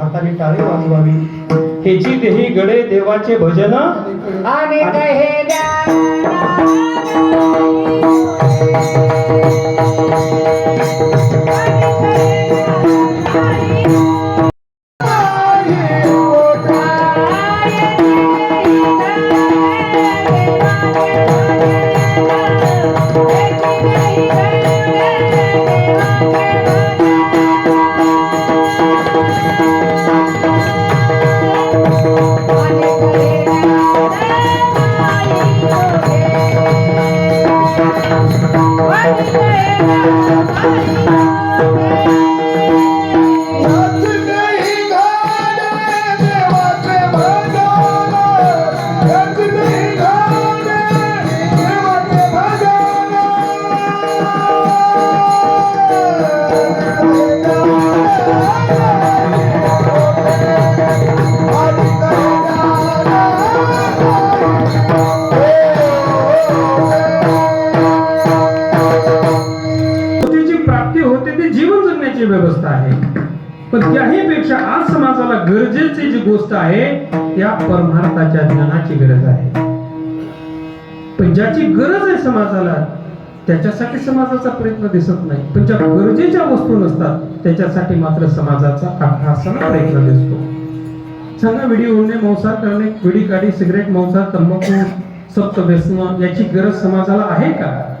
हाताने टाळी वाजवावी. हेची देही गडे देवाचे भजन. आणि कहे आहे. पण त्याही पेक्षा आज समाजाला गरजेची जी गोष्ट आहे त्या परमार्थाच्या ज्ञानाची गरज आहे. पण ज्याची गरज आहे समाजाला त्याच्यासाठी समाजाचा प्रयत्न दिसत नाही. पण ज्या गरजेच्या वस्तू नसतात त्याच्यासाठी मात्र समाजाचा अभ्यासाला प्रयत्न दिसतो. सांगा व्हिडिओ होणे मांसार करणे विडी काढी सिगरेट मांसार तंबाखू सप्त व्यसन याची गरज समाजाला आहे का?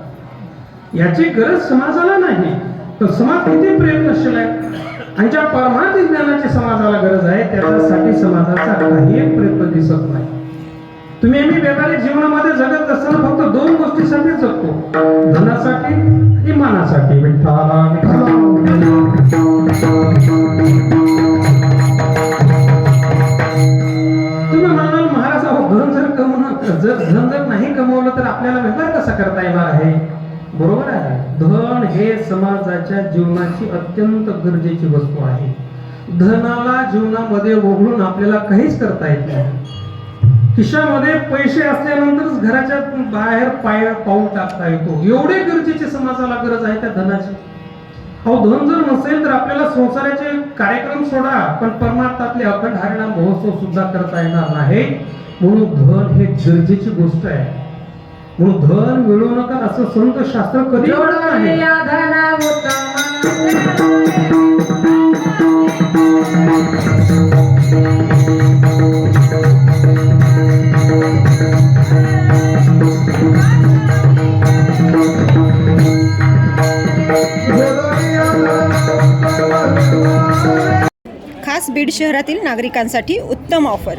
याची गरज समाजाला नाही. तर समाज किती प्रयत्नशील आहे आणि ज्या ज्ञानाची समाजाला गरज आहे त्याच्यासाठी समाजाचा काही एक प्रयत्न दिसत नाही. तुम्ही आम्ही व्यवहारिक जीवनामध्ये जगत असताना फक्त दोन गोष्टीसाठी जगतो. धनासाठी आणि मानासाठी. तुम्ही म्हणाल महाराज धन जर कमवणं जर धन जर नाही कमवलं तर आपल्याला व्यवहार कसा करता येणार आहे? हे समाजाच्या जीवनाची अत्यंत गरजेची वस्तू आहे. धनाला जीवनामध्ये वगळून आपल्याला काहीच करता येत नाही. खिशामध्ये पैसे असल्यानंतरच घराच्या बाहेर पाय पाऊल टाकता येतो. एवढे गरजेचे समाजाला गरज आहे त्या धनाची. अहो धन जर नसेल तर आपल्याला संसाराचे कार्यक्रम सोडा पण परमार्थातले अखंड हरिणाम महोत्सव सुद्धा करता येणार नाही. म्हणून धन हे गरजेची गोष्ट आहे. म्हणून धन मिळवू नका असं संत शास्त्र कधी खास बीड शहरातील नागरिकांसाठी उत्तम ऑफर.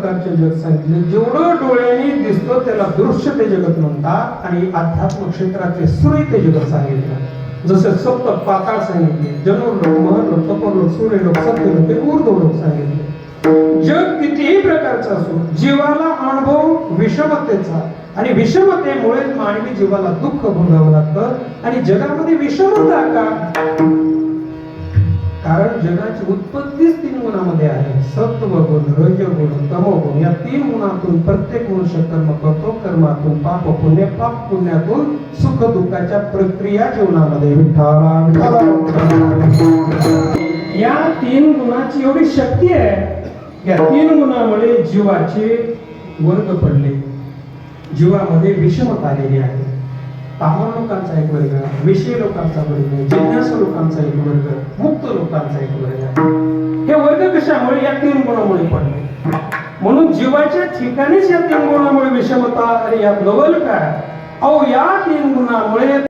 प्रकारचे जग सांगितले जेवढं डोळ्याने दिसतो त्याला दृश्य ते जगत म्हणतात आणि अध्यात्म क्षेत्राचे सूर्य ते जगत सांगितलं. जसे सप्त पाताळ सांगितले जनुर्लोक महलोक तपोलोक सूर्यलोक सत्यलोक लोक ते ऊर्ध्व लोक सांगितले. जग कितीही प्रकारचं असो जीवाला अनुभव विषमतेचा आणि विषमतेमुळे मानवी जीवाला दुःख भोगावं लागतं आणि जगामध्ये विषमता का? कारण जगाची उत्पत्तीच तीन गुणामध्ये आहे. सत्व गुण रजगुण तमोगुण या तीन गुणातून प्रत्येक मनुष्य कर्म करतो. कर्मातून पाप पुण्य पाप पुण्यातून सुख दुःखाच्या प्रक्रिया जीवनामध्ये या तीन गुणाची एवढी शक्ती आहे या तीन गुणामुळे जीवाचे वर्ग पडले. जीवामध्ये विषमता आलेली आहे. पामर लोकांचा एक वर्ग विषय लोकांचा वर्ग जिज्ञासू लोकांचा एक वर्ग मुक्त लोकांचा एक वर्ग. हे वर्ग कशामुळे? या तीन गुणामुळे पडले. म्हणून जीवाच्या ठिकाणीच या तीन गुणामुळे विषमता आणि या नवल काय? अहो या तीन गुणामुळे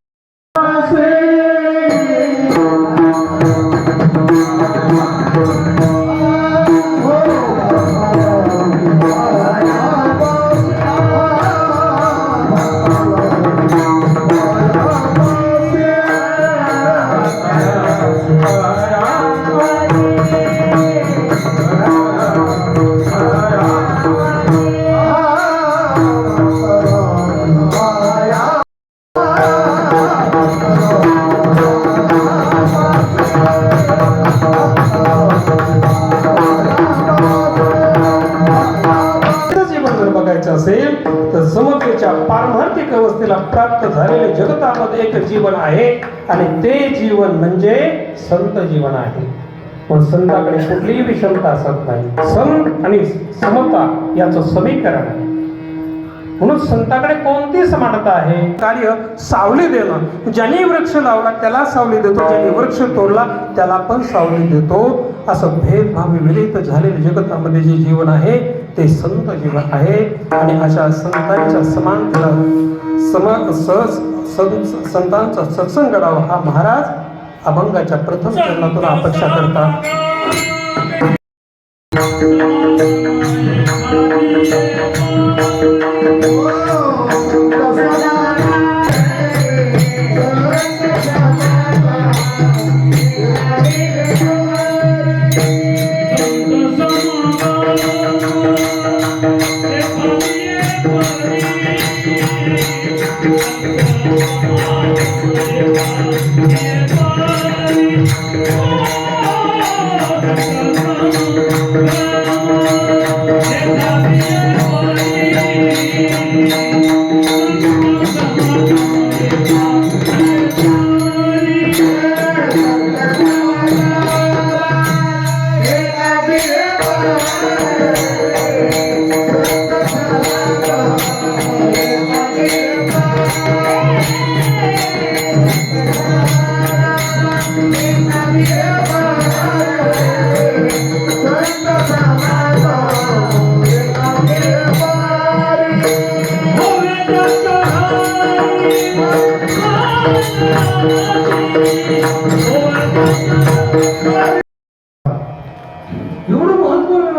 समतेच्या पारमार्थिक अवस्थेला प्राप्त झालेले जगतामध्ये एक जीवन आहे आणि ते जीवन म्हणजे संत जीवन आहे. पण संताकडे कुठलीही विषमता असत नाही. सम आणि समता याचं समीकरण आहे. म्हणून संताकडे कोणती समानता आहे? कार्य सावली देणं. ज्यांनी वृक्ष लावला त्याला सावली देतो. ज्यांनी वृक्ष तोडला त्याला पण सावली देतो. असं भेदभाव विरहित झालेले जगतामध्ये जे जीवन आहे ते संत जीवन आहे. आणि अशा संतांच्या समांतर सम सहज सं- संतांचा सत्संग घडावा हा महाराज अभंगाच्या प्रथम चरणातून अपेक्षा करतात. हो,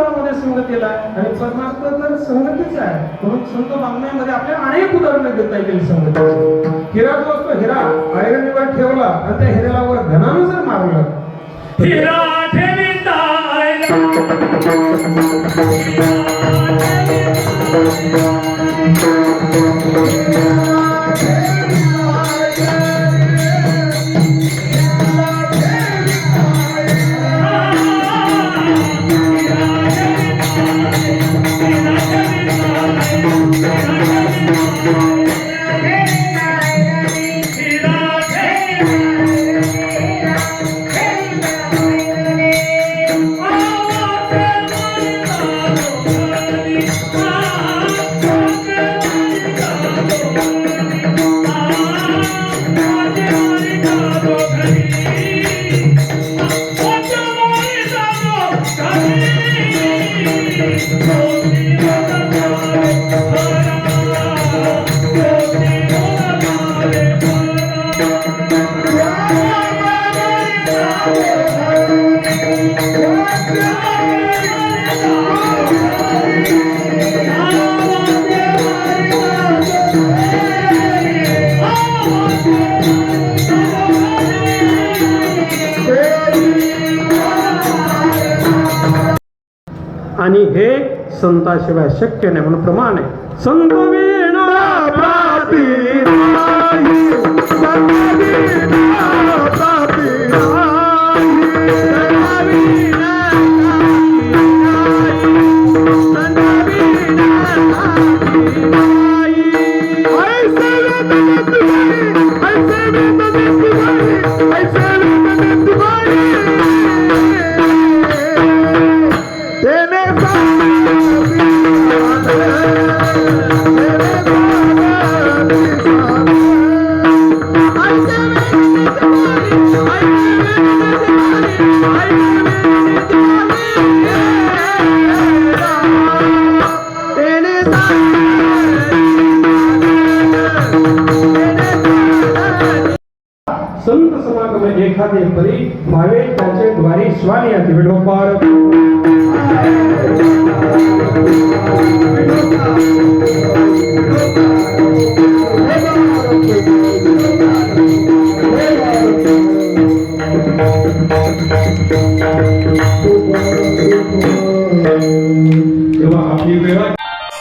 महत्त्व विवाहामध्ये संगतीला आहे आणि परमार्थ तर संगतीच आहे. म्हणून संत वाङ्मयामध्ये आपल्याला अनेक उदाहरणं देता येतील संगतीची हिरा जो असतो हिरा ऐरणीवर ठेवला आणि त्या हिऱ्याला वर धनानं जर मारलं. हिरा ठेविताय आणि संताशिवाय शक्य नाही म्हणून प्रमाण आहे. संत संत समागम एखादे परी भावे त्याचे द्वारी स्वामी अति विडोपार